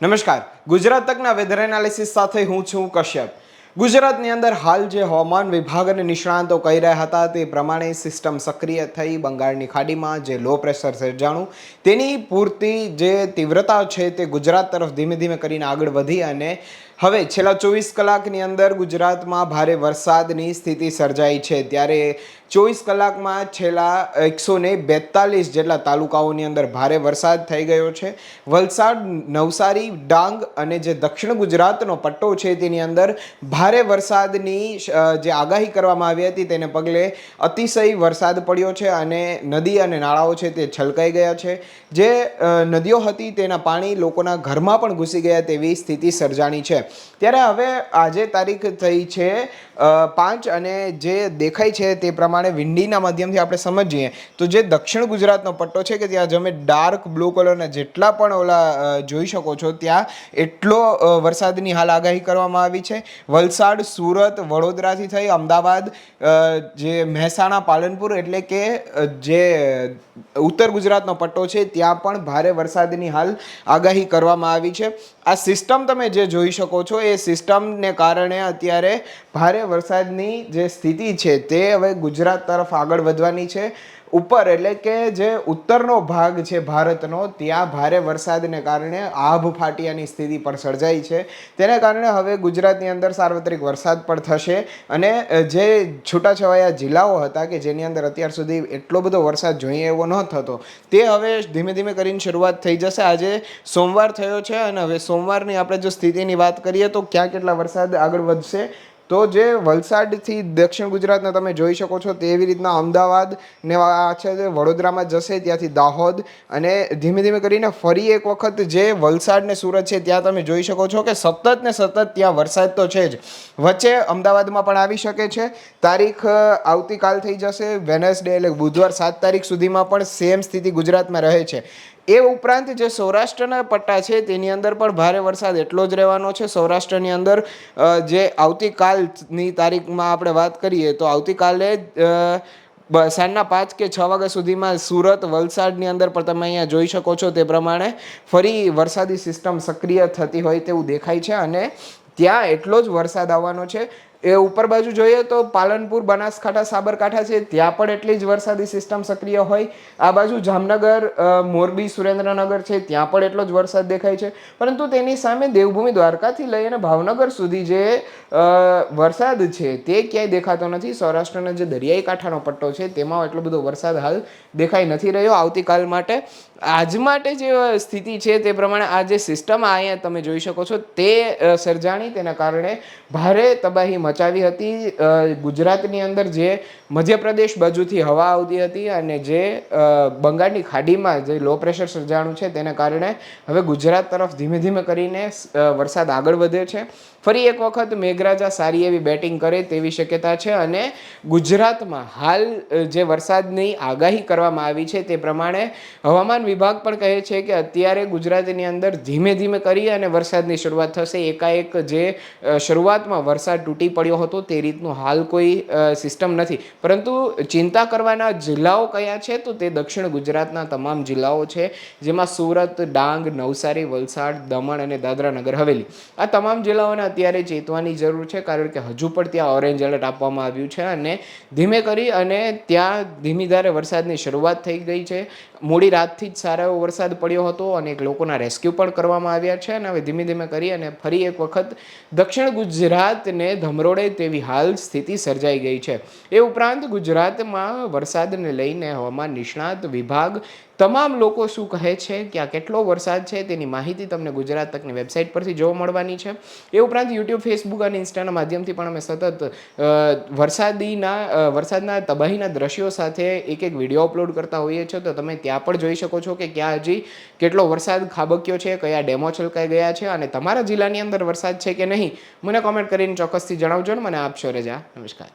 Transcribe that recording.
નમસ્કાર. Gujarat તકના weather analysis સાથે હું છું કશ્યપ. ગુજરાતની અંદર હાલ જે હવામાન વિભાગ અને નિષ્ણાંતો કહી રહ્યા હતા તે પ્રમાણે સિસ્ટમ સક્રિય થઈ બંગાળની ખાડીમાં જે લો પ્રેશર સર્જાણું તેની પૂરતી જે તીવ્રતા છે તે ગુજરાત તરફ ધીમે ધીમે કરીને આગળ વધી અને હવે છેલ્લા ચોવીસ કલાકની અંદર ગુજરાતમાં ભારે વરસાદની સ્થિતિ સર્જાઈ છે. ત્યારે ચોવીસ કલાકમાં છેલ્લા એકસો ને બેતાલીસ જેટલા તાલુકાઓની અંદર ભારે વરસાદ થઈ ગયો છે. વલસાડ, નવસારી, ડાંગ અને જે દક્ષિણ ગુજરાતનો પટ્ટો છે તેની અંદર ભારે વરસાદની જે આગાહી કરવામાં આવી હતી તેને પગલે અતિશય વરસાદ પડ્યો છે અને નદી અને નાળાઓ છે તે છલકાઈ ગયા છે. જે નદીઓ હતી તેના પાણી લોકોના ઘરમાં પણ ઘૂસી ગયા તેવી સ્થિતિ સર્જાણી છે. ત્યારે હવે આજે તારીખ થઈ છે પાંચ અને જે દેખાય છે તે પ્રમાણે વિંડીના માધ્યમથી આપણે સમજીએ તો જે દક્ષિણ ગુજરાતનો પટ્ટો છે કે ત્યાં તમે ડાર્ક બ્લુ કલરના જેટલા પણ ઓલા જોઈ શકો છો, ત્યાં એટલો વરસાદની હાલ આગાહી કરવામાં આવી છે. વલસાડ, સુરત, વડોદરાથી થઈ, અમદાવાદ જે મહેસાણા, પાલનપુર એટલે કે જે ઉત્તર ગુજરાતનો પટ્ટો છે, ત્યાં પણ ભારે વરસાદની હાલ આગાહી કરવામાં આવી છે. આ સિસ્ટમ તમે જે જોઈ શકો છો, એ સિસ્ટમને કારણે અત્યારે ભારે વરસાદની જે સ્થિતિ છે, તે હવે ગુજરાત તરફ આગળ વધવાની છે. ઉપર એટલે કે જે ઉત્તરનો ભાગ છે ભારતનો, ત્યાં ભારે વરસાદને કારણે આભ ફાટિયાની સ્થિતિ પણ સર્જાઈ છે. તેને કારણે હવે ગુજરાતની અંદર સાર્વત્રિક વરસાદ પણ થશે અને જે છૂટાછવાયા જિલ્લાઓ હતા કે જેની અંદર અત્યાર સુધી એટલો બધો વરસાદ જોઈએ એવો ન થતો, તે હવે ધીમે ધીમે કરીને શરૂઆત થઈ જશે. આજે સોમવાર થયો છે અને હવે સોમવારની આપણે જો સ્થિતિની વાત કરીએ તો ક્યાં કેટલા વરસાદ આગળ વધશે, તો જે વલસાડથી દક્ષિણ ગુજરાતને તમે જોઈ શકો છો તેવી રીતના અમદાવાદ ને આ છે તે વડોદરામાં જશે ત્યાંથી દાહોદ અને ધીમે ધીમે કરીને ફરી એક વખત જે વલસાડ ને સુરત છે ત્યાં તમે જોઈ શકો છો કે સતત ને સતત ત્યાં વરસાદ તો છે જ. વચ્ચે અમદાવાદમાં પણ આવી શકે છે. તારીખ આવતીકાલ થઈ જશે. વેનસડે એટલે બુધવાર સાત તારીખ સુધીમાં પણ સેમ સ્થિતિ ગુજરાતમાં રહે છે. એ ઉપરાંત જે સૌરાષ્ટ્રના પટ્ટા છે, તેની અંદર પણ ભારે વરસાદ એટલો જ રહેવાનો છે. સૌરાષ્ટ્રની અંદર જે આવતીકાલની તારીખમાં આપણે વાત કરીએ, તો આવતીકાલે સાંજના પાંચ કે છ વાગ્યા સુધીમાં સુરત, વલસાડની અંદર પણ તમે અહીંયા જોઈ શકો છો તે પ્રમાણે ફરી વરસાદી સિસ્ટમ સક્રિય થતી હોય તેવું દેખાય છે અને ત્યાં એટલો જ વરસાદ આવવાનો છે. એ ઉપર બાજુ જોઈએ તો પાલનપુર, બનાસકાંઠા, સાબરકાંઠા છે, ત્યાં પણ એટલી જ વરસાદી સિસ્ટમ સક્રિય હોય. આ બાજુ જામનગર મોરબી, સુરેન્દ્રનગર છે, ત્યાં પણ એટલો જ વરસાદ દેખાય છે. પરંતુ તેની સામે દેવભૂમિ દ્વારકાથી લઈ અને ભાવનગર સુધી જે વરસાદ છે, તે ક્યાંય દેખાતો નથી. સૌરાષ્ટ્રના જે દરિયાઈ કાંઠાનો પટ્ટો છે, તેમાં એટલો બધો વરસાદ હાલ દેખાઈ નથી રહ્યો આવતીકાલ માટે. આજ માટે જે સ્થિતિ છે, તે પ્રમાણે આ જે સિસ્ટમ અહીંયા તમે જોઈ શકો છો, તે સર્જાણી. તેના કારણે ભારે તબાહી મચાવી હતી ગુજરાતની અંદર જે મધ્યપ્રદેશ બાજુથી હવા આવતી હતી અને જે બંગાળની ખાડીમાં જે લો પ્રેશર સર્જાણું છે તેને કારણે હવે ગુજરાત તરફ ધીમે ધીમે કરીને વરસાદ આગળ વધે છે. ફરી એક વખત મેઘરાજા સારી એવી બેટિંગ કરે તેવી શક્યતા છે અને ગુજરાતમાં હાલ જે વરસાદની આગાહી કરવામાં આવી છે તે પ્રમાણે હવામાન વિભાગ પણ કહે છે કે અત્યારે ગુજરાતની અંદર ધીમે ધીમે કરી અને વરસાદની શરૂઆત થશે. એકાએક જે શરૂઆતમાં વરસાદ તૂટી પડ્યો હતો તે રીતનું હાલ કોઈ સિસ્ટમ નથી. પરંતુ ચિંતા કરવાના જિલ્લાઓ કયા છે તો તે દક્ષિણ ગુજરાતના તમામ જિલ્લાઓ છે, જેમાં સુરત, ડાંગ, નવસારી, વલસાડ, દમણ અને દાદરા નગર હવેલી. આ તમામ જિલ્લાઓને અત્યારે ચેતવાની જરૂર છે, કારણ કે હજુ પણ ત્યાં ઓરેન્જ એલર્ટ આપવામાં આવ્યું છે અને ધીમે કરી અને ત્યાં ધીમી ધારે વરસાદની શરૂઆત થઈ ગઈ છે. મોડી રાતથી જ સારો એવો વરસાદ પડ્યો હતો અને એક લોકોના રેસ્ક્યુ પણ કરવામાં આવ્યા છે અને હવે ધીમે ધીમે કરી અને ફરી એક વખત દક્ષિણ ગુજરાતને ધમરોડે તેવી હાલ સ્થિતિ સર્જાઈ ગઈ છે. એ ઉપરાંત ગુજરાતમાં વરસાદને લઈને હવામાન નિષ્ણાત વિભાગ તમામ લોકો શું કહે છે કે આ કેટલો વરસાદ છે તેની માહિતી તમને ગુજરાત તકની વેબસાઇટ પરથી જોવા મળવાની છે. એ ઉપરાંત યુટ્યુબ, ફેસબુક અને ઇન્સ્ટાના માધ્યમથી પણ અમે સતત વરસાદીના વરસાદના તબાહીના દ્રશ્યો સાથે એક એક વીડિયો અપલોડ કરતા હોઈએ છીએ. તો તમે ત્યાં પણ જોઈ શકો છો કે ક્યાં હજી કેટલો વરસાદ ખાબક્યો છે, કયા ડેમો છલકાઈ ગયા છે અને તમારા જિલ્લાની અંદર વરસાદ છે કે નહીં, મને કોમેન્ટ કરીને ચોક્કસથી જણાવજો ને મને આપશો રજા. નમસ્કાર.